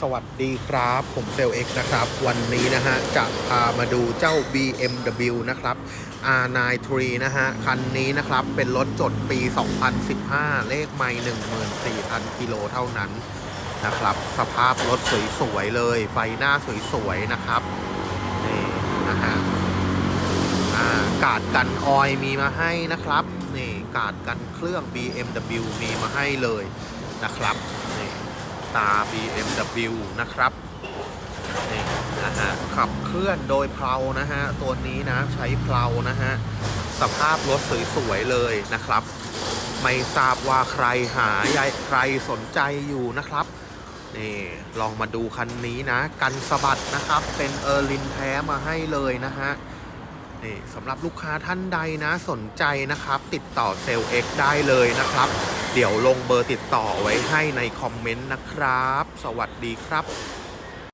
สวัสดีครับ ผมเซลเอ็กนะครับ วันนี้นะฮะ จะพามาดูเจ้า BMW นะครับ R93 นะฮะ คันนี้นะครับ เป็นรถจดปี 2015 เลขไม่14,000 กิโลเท่านั้นนะครับ สภาพรถสวยๆเลย ไฟหน้าสวยๆนะครับ นี่นะฮะอากาดกันออยมีมาให้นะครับ นี่กาดกันเครื่อง BMW มีมาให้เลยนะครับ ตา BMW นะครับนี่นะฮะขับเคลื่อนโดยเพลานะฮะ ตัวนี้นะใช้เพลานะฮะ สภาพรถสวยๆเลยนะครับ ไม่ทราบว่าใครหายายใครสนใจอยู่นะครับนี่ลองมาดูคันนี้นะ กันสะบัดนะครับ เป็นเออร์ลินแท้มาให้เลยนะฮะนี่สำหรับลูกค้าท่านใดนะสนใจนะครับ ติดต่อเซลล์ X ได้เลยนะครับ เดี๋ยวลงเบอร์ติดต่อไว้ให้ในคอมเมนต์นะครับ สวัสดีครับ